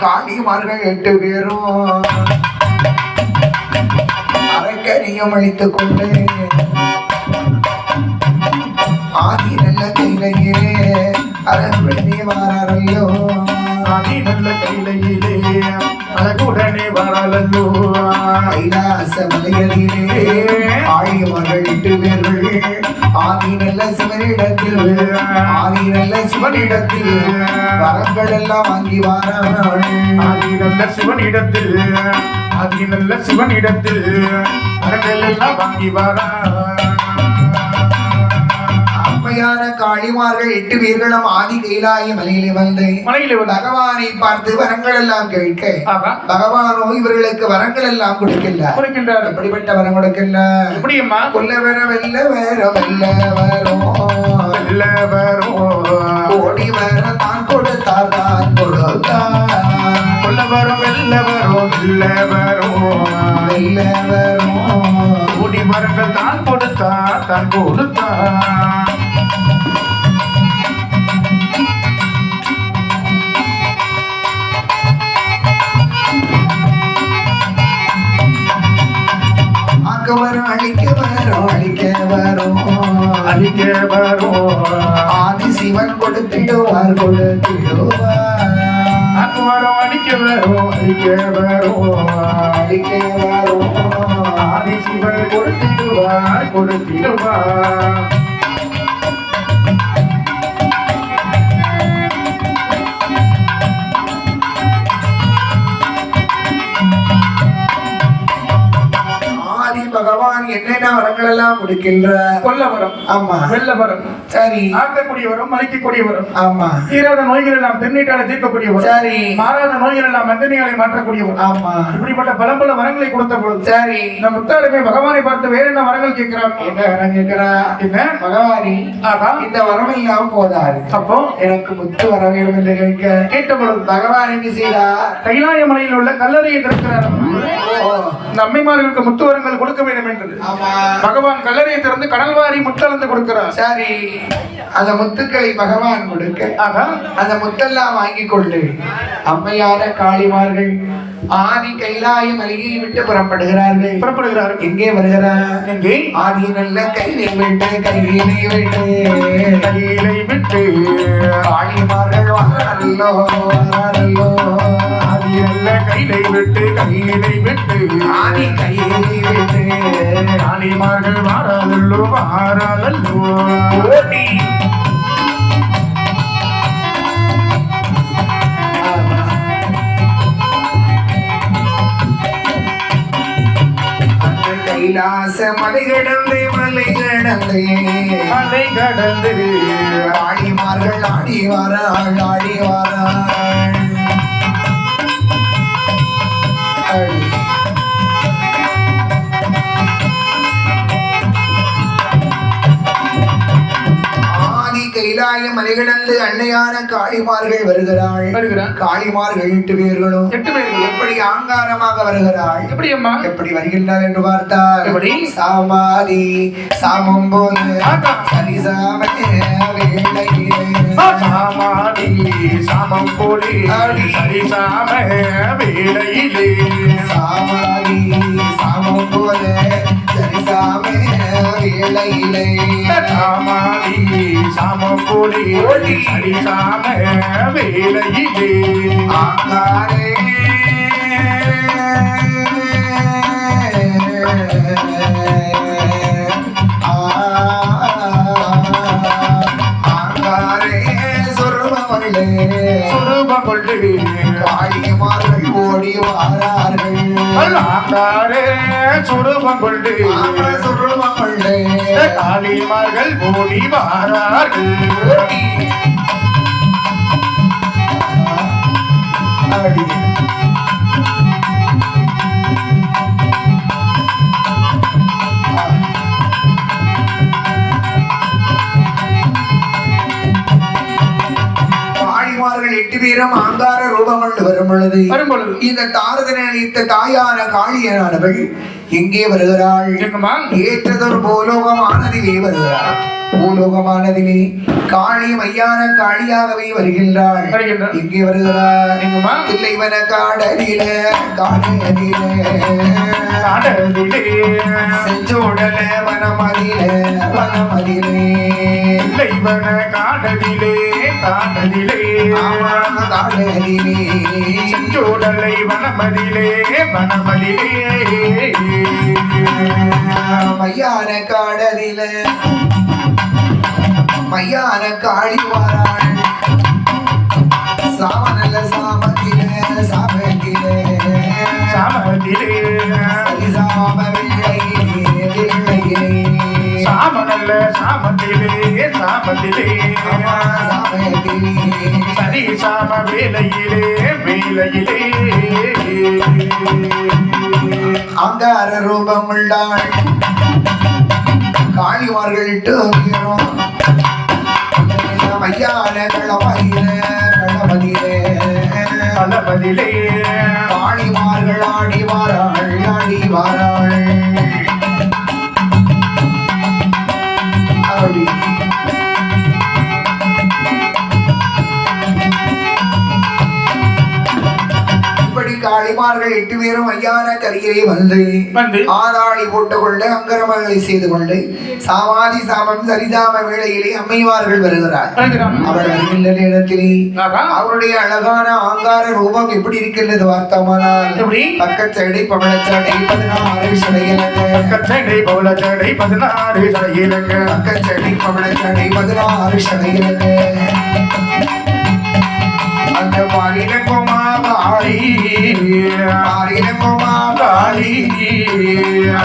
காளிமார்கள் எட்டு பேரும். அரைக்கரியும் அழித்துக் கொண்டு. ஆதி நல்ல கையிலேயே அரண்மனை வாராரல்லோ. ஆதி நல்ல கையிலே அழகுடனே வரலல்லோ கைலாச மலையதிலே ஆழியவர்கள் எட்டு பேர்கள் ஆதி நல்ல சிவனிடத்தில் ஆதி நல்ல சிவனிடத்தில் வரங்கள் எல்லாம் வாங்கி வாரார்கள் ஆதி நல்ல சிவனிடத்தில் ஆதி நல்ல சிவனிடத்தில் வரங்கள் எல்லாம் வாங்கி வரா அம்மையான காளிமார்கள் எட்டு பேர்களும் ஆதி கைலாய மலையிலே வந்து மலையில பகவானை பார்த்து வரங்கள் எல்லாம் கேட்க பகவானோ இவர்களுக்கு வரங்கள் எல்லாம் கொடுக்கல குறைக்கின்றார் எப்படிப்பட்ட வரம் கொடுக்கல எப்படியம்மா? கொல்ல வர வெல்ல வேற வெல்ல வரும் வெல்ல வரும் ஓடி வர தான் கொடுத்தார் தான் கொடுத்தார். கொல்ல வரும் வெல்ல வரும் வெல்ல வரும் வெல்ல வரும் கூடி மரங்கள் தான் கொடுத்தா தான் கொடுத்தா வரும் அழிக்க வரும் அழிக்க வரும். அழிக்க வரும். ஆதி சிவன் கொடுத்திடுவார் கொடுத்திடுவார். வரும் அழிக்க வரும் அழிக்க வரும். அழிக்க வரும். ஆதி சிவன் கொடுத்திடுவார் கொடுத்திடுவார். வரங்கள் எல்லாம் கொடுக்கின்ற கொல்ல வரும் ஆமா. வெல்ல வரும் சரி. ஆக்கக்கூடிய வரும் அழிக்கக்கூடிய வரும் ஆமா. தீராத நோய்கள் எல்லாம் தென்னீட்டால தீர்க்கக்கூடிய வரும் சரி. மாறாத நோய்கள் எல்லாம் மந்தனியாலை மாற்றக்கூடிய வரும் ஆமா. இப்படிப்பட்ட பல பல வரங்களை கொடுத்த பொழுது சரி. இந்த முத்தாளுமே பகவானை பார்த்து வேற என்ன வரங்கள் கேட்கிறார்? என்ன வரம் கேட்கிறா? என்ன? பகவானி ஆகா இந்த வரம் எல்லாம் போதாது. அப்போ? எனக்கு முத்து வர வேண்டும் என்று கேட்க. கேட்ட பொழுது பகவான் என்ன செய்தா? கைலாய மலையில் உள்ள கல்லறையை திறக்கிறார். ஓ. இந்த அம்மைமார்களுக்கு முத்துவரங்கள் கொடுக்க வேண்டும் என்றது. ஆமா. பகவான் கல்லறையை திறந்து கடல்வாரி முத்தளந்து கொடுக்கிறார். சரி அந்த முத்துக்களை பகவான் கொடுக்க ஆகா அந்த முத்தெல்லாம் வாங்கி கொண்டு அம்மையார காளிமார்கள் ஆதி கைலாய மலையை விட்டு புறப்படுகிறார்கள். புறப்படுகிறார். எங்கே வருகிறார்? எங்கே? ஆதி நல்ல கையை விட்டு கையினை விட்டு. கையிலை விட்டு. காளிமார்கள் வாராரல்லோ வாராரல்லோ. ஆதி நல்ல கையிலை விட்டு கையிலை விட்டு. ஆதி கையை ஓடி ஆமா. அந்த கைலாச மலை கடந்து மலை கடந்து. மலை கடந்து. ஆடிமார்கள் ஆடி வாராள் ஆடி வாராள் கைலாய மலைகடந்து அன்னையான காளிமார்கள் வருகிறாள். வருகிறார் காளிமார்கள் எட்டு பேர்களும் எட்டு பேர்கள். எப்படி ஆங்காரமாக வருகிறாள்? எப்படி அம்மா எப்படி வருகின்றார் என்று பார்த்தால் எப்படி? சாமாதி சாமம். சரிசாம வேளையிலே சாமாடி சாமம் போலே சரி சாம வேளையிலே சாமாதி சாமம் போல சரிசாம வேளையிலே சாமாடி சாம போலே சரி சாம வேளையிலே ஆங்காரே ஆங்காரே சொருபவர்களே சுரூப கொள்ளு காளிமார்கள் ஓடி வாரார்கள் ஆண்டாரே சுரூபம் சொருபவர்களே காளிமார்கள் ஓடி வாரார்கள் அடி பேரும் ஆங்கார ரூபம் கொண்டு வரும் பொழுது வரும் பொழுது இந்த தாரதனை அளித்த தாயான காளியனானவள் எங்கே வருகிறாள்? ஏற்றதொரு பூலோகமானதிலே வருகிறாள். பூலோகமானதிலே காளி மையான காளியாகவே வருகின்றாள். வருகிறாள்? எங்கம்மா தில்லைவன காடலில காடலில. காடலிலே செஞ்சோடல வனமதில வனமதிலே. இலைவன காடலிலே. ஆமா, காடலிலே செஞ்சோடலை வனமதிலே வனமதிலே. மையான காடலில மையான காளி வாராள். சாமநல்ல சாமத்தில சாமத்தில. வெள்ளையிலே சாமனல்ல சாமத்திலே சாமத்திலே. சாமத்திலே சரி சாம வேலையிலே வேலையிலே அங்கார ரூபம் உள்ளாள் காளிமார்களிட்டு உயரும் மையான களமதியில களமதியிலே பலபதிலே காளிமார்கள் எட்டு பேரும் ஐயான கரையிலே வந்து ஆதாளி போட்டுக் கொண்டு அங்கரமங்களை செய்து கொண்டு சாமாதி சாமம் சரிசாம வேளையிலே அம்மைவார்கள் வருகிறார். அவள் வருகின்ற நேரத்திலே. அவருடைய அழகான ஆங்கார ரூபம் எப்படி இருக்கின்றது வார்த்தமானால்? பக்கச்சடை பவளச்சடை பதினாறு சடையிலங்க கச்சடை பவுல சடை பதினாறு சடையிலங்க பக்கச்சடை பவளச்சடை பதினாறு சடையிலங்க அந்த மாறினங்கோமா காளி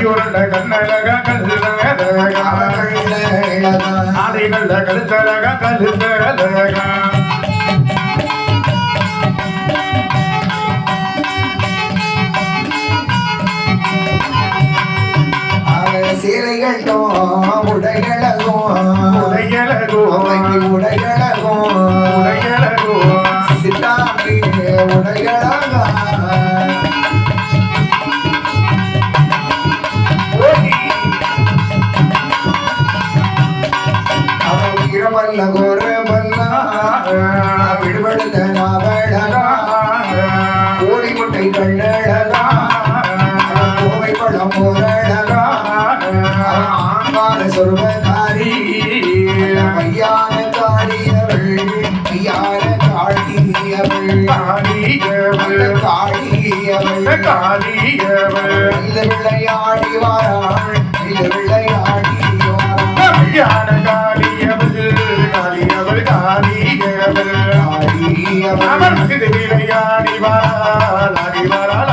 ஐயோருண்ட கண்ணழக ஆலை நல்ல கழுத்தழக கழுத்தழக சீலைகட்டும் உடைகளகும் அவைக்கு உடைகளகும் உடையலகோ சித்தாமி உடைகளகா அவன் வீரமல்ல கோரமல்லா விடுபடுத்த நாவழகா கோழி முட்டை கண்ணழகா கோவை பழம் போரழகா ஆங்கார சொர்வகாரி மையான காளியவள் மையான காளியவள். அந்த காளியவள். காளியவள் இந்த விளையாடி வாராள். இந்த விளையாடி வாராள் அமர்ந்து விளையாடி வாராள் அடிவாராள்